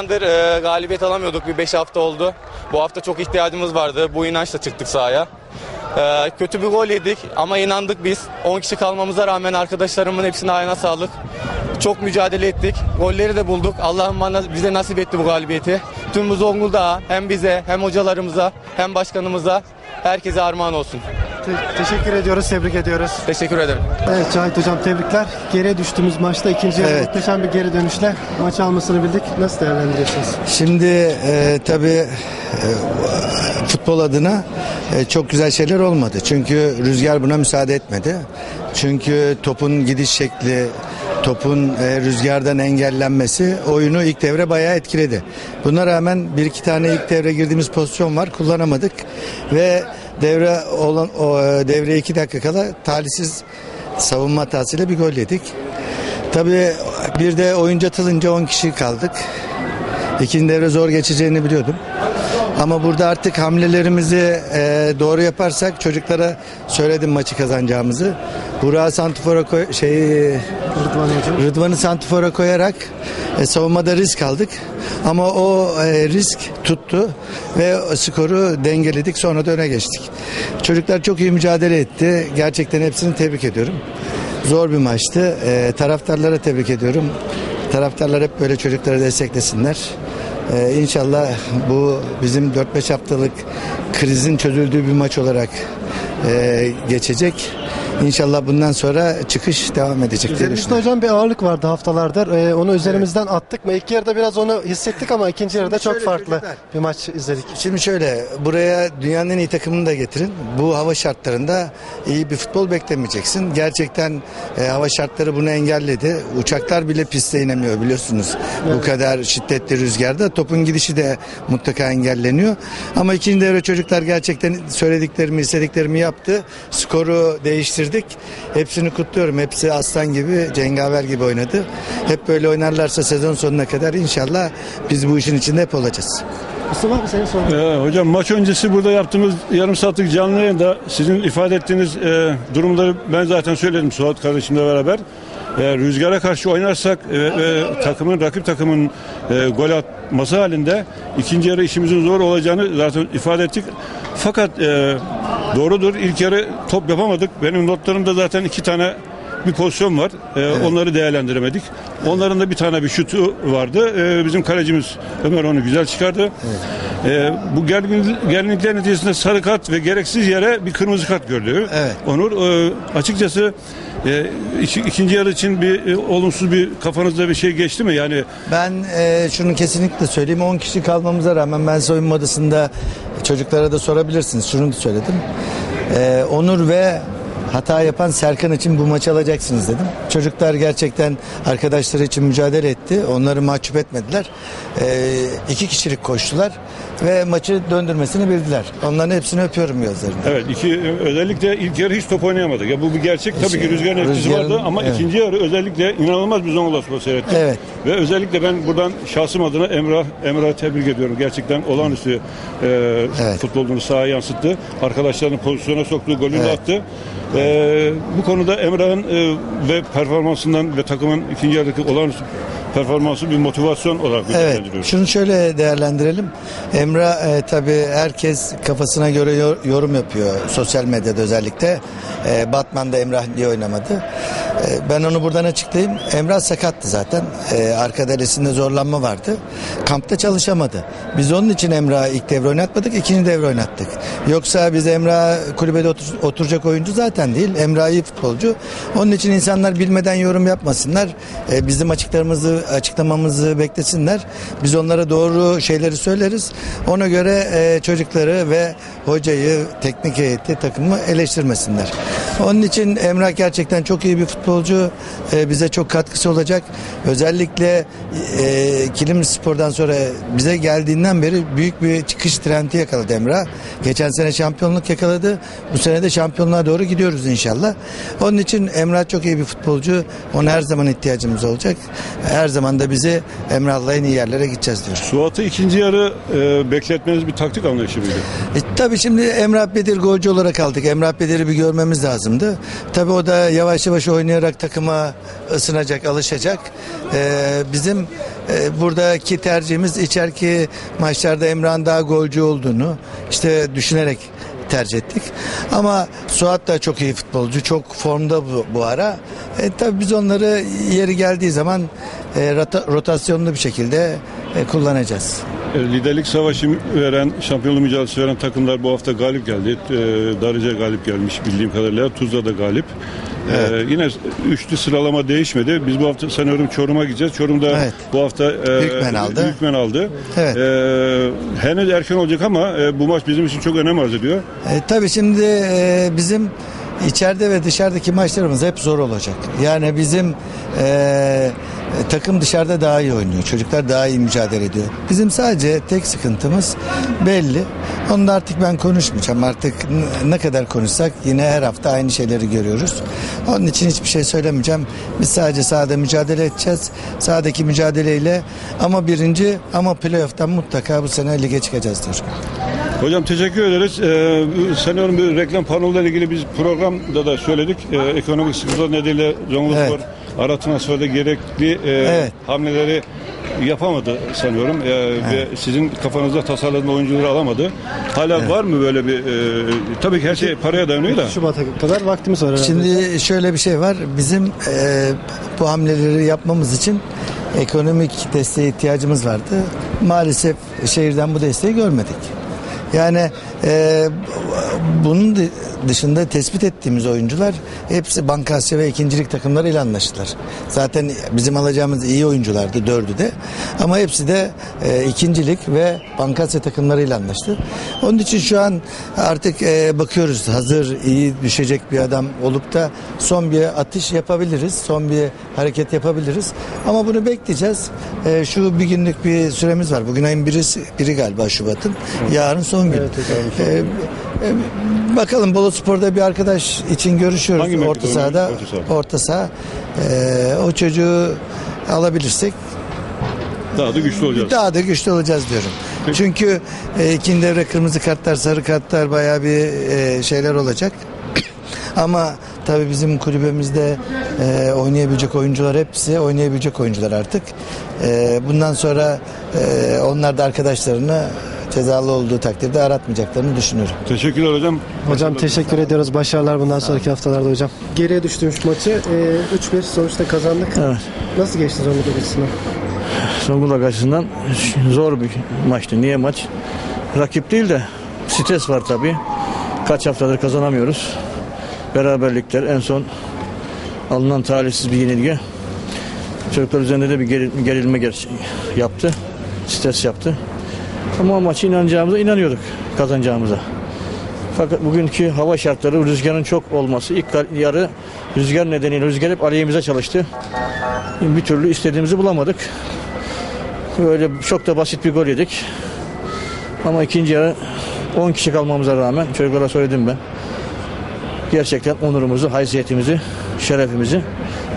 zamandır e, galibiyet alamıyorduk. Bir 5 hafta oldu. Bu hafta çok ihtiyacımız vardı. Bu inançla çıktık sahaya. E, kötü bir gol yedik ama inandık biz. 10 kişi kalmamıza rağmen arkadaşlarımın hepsine ayağına sağlık. Çok mücadele ettik. Golleri de bulduk. Allah'ım bana bize nasip etti bu galibiyeti. Tüm bu Zonguldak'a hem bize hem hocalarımıza hem başkanımıza herkese armağan olsun. Te- teşekkür ediyoruz, tebrik ediyoruz. Teşekkür ederim. Evet Cahit Hocam tebrikler. Geriye düştüğümüz maçta ikinci yarı Evet. muhteşem bir geri dönüşle maç almasını bildik. Nasıl değerlendiriyorsunuz? Şimdi e, tabii e, futbol adına e, çok güzel şeyler olmadı. Çünkü rüzgar buna müsaade etmedi. Çünkü topun gidiş şekli, topun e, rüzgardan engellenmesi oyunu ilk devre bayağı etkiledi. Buna rağmen bir iki tane ilk devre girdiğimiz pozisyon var kullanamadık ve devre olan o e, devre iki dakika kala talihsiz savunma hatasıyla bir gol yedik. Tabii bir de oyuncu atılınca 10 kişi kaldık. İkinci devre zor geçeceğini biliyordum. Ama burada artık hamlelerimizi e, doğru yaparsak çocuklara söyledim maçı kazanacağımızı. Burak'ı Santifor'a koy, şey, Rıdvan. Rıdvan'ı Santifor'a koyarak e, savunmada risk aldık. Ama o e, risk tuttu ve skoru dengeledik sonra da öne geçtik. Çocuklar çok iyi mücadele etti. Gerçekten hepsini tebrik ediyorum. Zor bir maçtı. E, taraftarlara tebrik ediyorum. Taraftarlar hep böyle çocukları desteklesinler. Ee, inşallah bu bizim 4-5 haftalık krizin çözüldüğü bir maç olarak e, geçecek. İnşallah bundan sonra çıkış devam edecek diye Üzerimizde düşünüyorum. hocam bir ağırlık vardı haftalardır. Ee, onu üzerimizden attık ve ilk yarıda biraz onu hissettik ama ikinci yarıda çok şöyle farklı çocuklar. bir maç izledik. Şimdi şöyle buraya dünyanın en iyi takımını da getirin. Bu hava şartlarında iyi bir futbol beklemeyeceksin. Gerçekten e, hava şartları bunu engelledi. Uçaklar bile piste inemiyor biliyorsunuz. Bu kadar şiddetli rüzgarda topun gidişi de mutlaka engelleniyor. Ama ikinci devre çocuklar gerçekten söylediklerimi, istediklerimi yaptı. Skoru değiştirdik. Hepsini kutluyorum. Hepsi aslan gibi, cengaver gibi oynadı. Hep böyle oynarlarsa sezon sonuna kadar inşallah biz bu işin içinde hep olacağız. Mustafa abi senin sorun. Ee, hocam maç öncesi burada yaptığımız yarım saatlik canlı yayında sizin ifade ettiğiniz e, durumları ben zaten söyledim Suat kardeşimle beraber. E, rüzgara karşı oynarsak e, ve takımın rakip takımın e, gol atması halinde ikinci yarı işimizin zor olacağını zaten ifade ettik. Fakat e, doğrudur ilk yarı top yapamadık. Benim notlarımda zaten iki tane bir pozisyon var. E, Onları değerlendiremedik. Onların da bir tane bir şutu vardı. E, bizim kalecimiz Ömer onu güzel çıkardı. E, bu gergin, gerginlikler neticesinde sarı kart ve gereksiz yere bir kırmızı kart gördü. Evet. Onur e, açıkçası e, iki- ikinci yarı için bir e, olumsuz bir kafanızda bir şey geçti mi? Yani Ben e, şunu kesinlikle söyleyeyim. 10 kişi kalmamıza rağmen ben soyunma odasında çocuklara da sorabilirsiniz. Şunu da söyledim. E, Onur ve hata yapan Serkan için bu maçı alacaksınız dedim. Çocuklar gerçekten arkadaşları için mücadele etti. Onları mahcup etmediler. E, iki kişilik koştular ve maçı döndürmesini bildiler. Onların hepsini öpüyorum gözlerinden. evet iki özellikle ilk yarı hiç top oynayamadık. Ya bu bir gerçek tabii ki rüzgarın etkisi Rüzgarın- vardı ama evet. ikinci yarı özellikle inanılmaz bir Zonguldak Spor seyrettim. Evet. Ve özellikle ben buradan şahsım adına Emrah Emrah'ı tebrik ediyorum. Gerçekten olağanüstü e, Evet. futbolunu sahaya yansıttı. Arkadaşlarını pozisyona soktu, golünü Evet. attı. E, bu konuda Emrah'ın e, ve performansından ve takımın ikinci yarıdaki olağanüstü performansı bir motivasyon olarak Evet. Şunu şöyle değerlendirelim. Emrah e, tabii herkes kafasına göre yor- yorum yapıyor sosyal medyada özellikle. E, Batman'da Emrah diye oynamadı. E, ben onu buradan açıklayayım. Emrah sakattı zaten. E, arka delesinde zorlanma vardı. Kampta çalışamadı. Biz onun için Emrah'ı ilk devre oynatmadık, ikinci devre oynattık. Yoksa biz Emrah kulübede otur- oturacak oyuncu zaten değil. Emrah iyi futbolcu. Onun için insanlar bilmeden yorum yapmasınlar. E, bizim açıklarımızı açıklamamızı beklesinler. Biz onlara doğru şeyleri söyleriz. Ona göre e, çocukları ve hocayı, teknik heyeti, takımı eleştirmesinler. Onun için Emrah gerçekten çok iyi bir futbolcu. E, bize çok katkısı olacak. Özellikle e, Kilim Spor'dan sonra bize geldiğinden beri büyük bir çıkış trendi yakaladı Emrah. Geçen sene şampiyonluk yakaladı. Bu sene de şampiyonluğa doğru gidiyoruz inşallah. Onun için Emrah çok iyi bir futbolcu. Ona her zaman ihtiyacımız olacak. Her zaman da bizi Emrah'la en iyi yerlere gideceğiz diyoruz. Suat'ı ikinci yarı e, bekletmeniz bir taktik anlayışı mıydı? E, tabii şimdi Emrah Bedir golcü olarak aldık. Emrah Bedir'i bir görmemiz lazımdı. Tabii o da yavaş yavaş oynayarak oynayarak takıma ısınacak, alışacak. Ee, bizim e, buradaki tercihimiz içeriki maçlarda Emrah'ın daha golcü olduğunu işte düşünerek tercih ettik. Ama Suat da çok iyi futbolcu. Çok formda bu, bu ara. E, tabii biz onları yeri geldiği zaman e, rota- rotasyonlu bir şekilde kullanacağız. E, Liderlik savaşı veren, şampiyonluk mücadelesi veren takımlar bu hafta galip geldi. E, Darıca galip gelmiş bildiğim kadarıyla. Tuzla da galip. E, yine üçlü sıralama değişmedi. Biz bu hafta sanıyorum Çorum'a gideceğiz. Çorum'da Evet. bu hafta e, Hükmen aldı. Hükmen aldı. Evet. E, henüz erken olacak ama e, bu maç bizim için çok önem arz ediyor. E, tabii şimdi e, bizim içeride ve dışarıdaki maçlarımız hep zor olacak. Yani bizim e, takım dışarıda daha iyi oynuyor. Çocuklar daha iyi mücadele ediyor. Bizim sadece tek sıkıntımız belli. Onu da artık ben konuşmayacağım. Artık ne kadar konuşsak yine her hafta aynı şeyleri görüyoruz. Onun için hiçbir şey söylemeyeceğim. Biz sadece sahada mücadele edeceğiz. Sahadaki mücadeleyle ama birinci ama playoff'tan mutlaka bu sene lige çıkacağız diyorum. Hocam teşekkür ederiz. Ee, sanıyorum bir reklam panolarıyla ilgili biz programda da söyledik. Ee, ekonomik sıkıntılar nedeniyle Zonguldak Evet. Ara transferde gerekli e, Evet. hamleleri yapamadı sanıyorum. Ee, Ve sizin kafanızda tasarladığınız oyuncuları alamadı. Hala var mı böyle bir... e, tabii ki her şey paraya dayanıyor da. Şubat'a kadar vaktimiz var herhalde. Şimdi şöyle bir şey var. Bizim e, bu hamleleri yapmamız için ekonomik desteğe ihtiyacımız vardı. Maalesef şehirden bu desteği görmedik. Yani e, bunun dı- dışında tespit ettiğimiz oyuncular hepsi Bankasya ve ikincilik takımlarıyla anlaştılar. Zaten bizim alacağımız iyi oyunculardı dördü de. Ama hepsi de e, ikincilik ve Bankasya takımlarıyla anlaştı. Onun için şu an artık e, bakıyoruz hazır iyi düşecek bir adam olup da son bir atış yapabiliriz. Son bir hareket yapabiliriz. Ama bunu bekleyeceğiz. E, şu bir günlük bir süremiz var. Bugün ayın birisi, biri galiba Şubat'ın. Yarın son gün. Evet, evet, E, bakalım Bolu Spor'da bir arkadaş için görüşüyoruz. Hangi mevkide orta sahada. oynuyor? Orta sahada. Orta saha. E, o çocuğu alabilirsek Daha da güçlü olacağız. daha da güçlü olacağız diyorum. Çünkü e, ikinci devre kırmızı kartlar, sarı kartlar bayağı bir e, şeyler olacak. Ama tabii bizim kulübümüzde e, oynayabilecek oyuncular hepsi oynayabilecek oyuncular artık. E, bundan sonra e, onlar da arkadaşlarını cezalı olduğu takdirde aratmayacaklarını düşünüyorum. Teşekkürler hocam. Hocam teşekkür ediyoruz. Başarılar bundan sonraki haftalarda hocam. Geriye düştüğümüz maçı e, 3-1 sonuçta kazandık. Evet. Nasıl geçti Zonguldak açısından? Zonguldak açısından zor bir maçtı. Niye maç? Rakip değil de stres var tabii. Kaç haftadır kazanamıyoruz. Beraberlikler en son alınan talihsiz bir yenilgi. Çocuklar üzerinde de bir geril- gerilme ger- yaptı. Stres yaptı. Ama maçı inanacağımıza inanıyorduk kazanacağımıza. Fakat bugünkü hava şartları rüzgarın çok olması ilk yarı rüzgar nedeniyle rüzgar hep aleyhimize çalıştı. Bir türlü istediğimizi bulamadık. Böyle çok da basit bir gol yedik. Ama ikinci yarı 10 kişi kalmamıza rağmen çocuklara söyledim ben. Gerçekten onurumuzu, haysiyetimizi, şerefimizi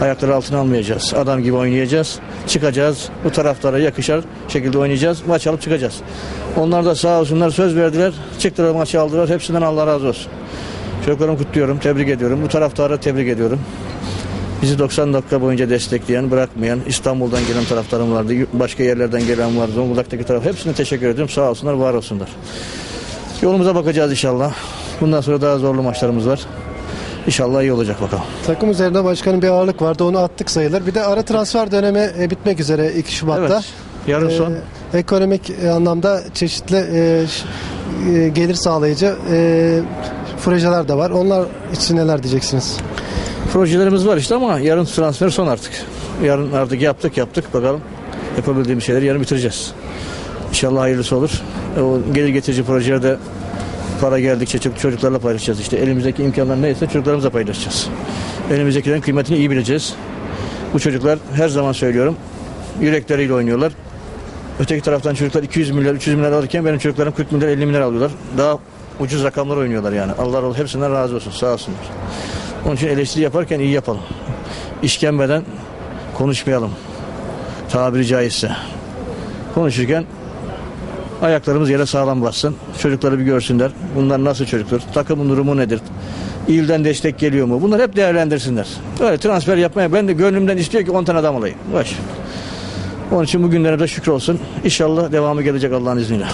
ayakları altına almayacağız. Adam gibi oynayacağız. Çıkacağız. Bu taraftara yakışar şekilde oynayacağız. Maç alıp çıkacağız. Onlar da sağ olsunlar söz verdiler. Çıktılar maçı aldılar. Hepsinden Allah razı olsun. Çocuklarımı kutluyorum, tebrik ediyorum. Bu taraftarı tebrik ediyorum. Bizi 90 dakika boyunca destekleyen, bırakmayan, İstanbul'dan gelen taraftarım vardı, başka yerlerden gelen var, Zonguldak'taki taraf. Hepsine teşekkür ediyorum. Sağ olsunlar, var olsunlar. Yolumuza bakacağız inşallah. Bundan sonra daha zorlu maçlarımız var. İnşallah iyi olacak bakalım. Takım üzerinde başkanın bir ağırlık vardı. Onu attık sayılır. Bir de ara transfer dönemi e, bitmek üzere 2 Şubat'ta. Evet. Yarın E, son. ekonomik e, anlamda çeşitli e, e, gelir sağlayıcı e, projeler de var. Onlar için neler diyeceksiniz? Projelerimiz var işte ama yarın transfer son artık. Yarın artık yaptık yaptık bakalım. Yapabildiğimiz şeyleri yarın bitireceğiz. İnşallah hayırlısı olur. O gelir getirici projelerde para geldikçe çocuk- çocuklarla paylaşacağız. İşte elimizdeki imkanlar neyse çocuklarımızla paylaşacağız. Elimizdekilerin kıymetini iyi bileceğiz. Bu çocuklar her zaman söylüyorum yürekleriyle oynuyorlar. Öteki taraftan çocuklar 200 milyar 300 milyar alırken benim çocuklarım 40 milyar 50 milyar alıyorlar. Daha ucuz rakamlar oynuyorlar yani. Allah razı hepsinden razı olsun sağ olsunlar. Onun için eleştiri yaparken iyi yapalım. İşkembeden konuşmayalım. Tabiri caizse. Konuşurken Ayaklarımız yere sağlam bassın. Çocukları bir görsünler. Bunlar nasıl çocuklar? Takımın durumu nedir? İlden destek geliyor mu? Bunlar hep değerlendirsinler. Öyle transfer yapmaya ben de gönlümden istiyor ki 10 tane adam alayım. Baş. Onun için bugünlere de şükür olsun. İnşallah devamı gelecek Allah'ın izniyle.